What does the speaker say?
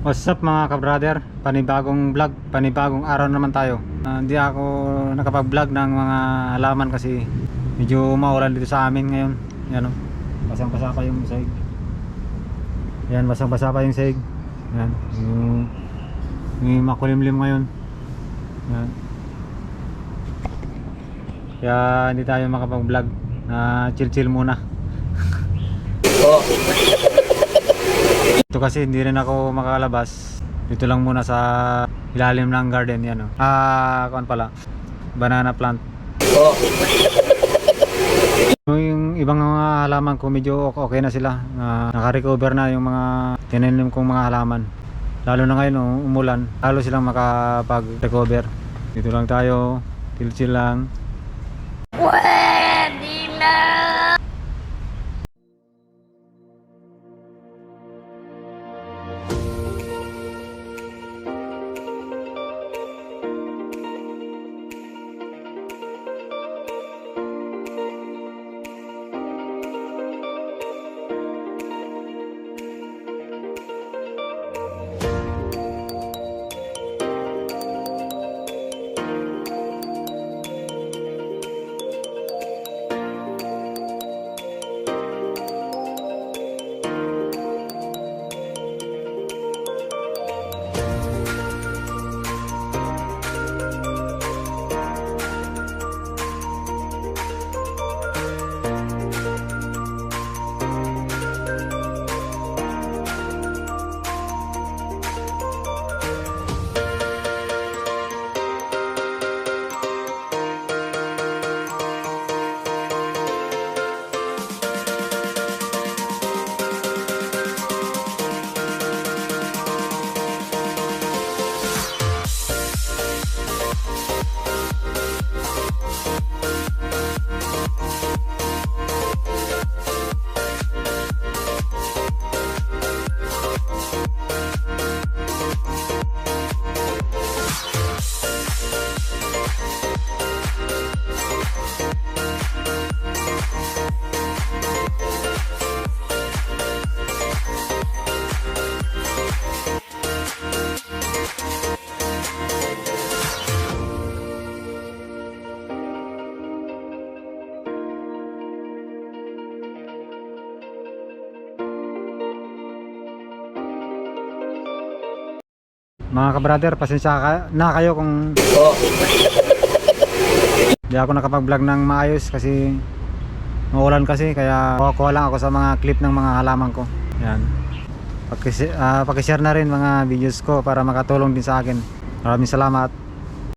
What's up mga ka-brother? Panibagong vlog, panibagong araw naman tayo. Ah, Hindi ako nakapag-vlog ng mga halaman kasi medyo maulan dito sa amin ngayon. Yan o. Basang-basa pa yung sahig. Yan, basang-basa pa yung sahig. Yan. Yung, yung makulimlim ngayon. Yan. Kaya hindi tayo makapag-vlog. Na chill-chill muna. Ito kasi hindi rin ako makakalabas. Dito lang muna sa ilalim ng garden yan. Oh. Ah, kuan pala. Banana plant. Yung ibang mga halaman ko medyo ok- okay na sila. Ah, naka-recover na yung mga tinanim kong mga halaman. Lalo na ngayon oh, umulan, lalo silang makapag-recover. Dito lang tayo, chill-chill lang. Mga ka-brother, pasensya ka, na kayo kung Hindi ako nakapag-vlog ng maayos kasi maulan kasi kaya kuha lang ako sa mga clip ng mga halaman ko. Yan. Ah, pakishare na rin mga videos ko para makatulong din sa akin. Maraming salamat.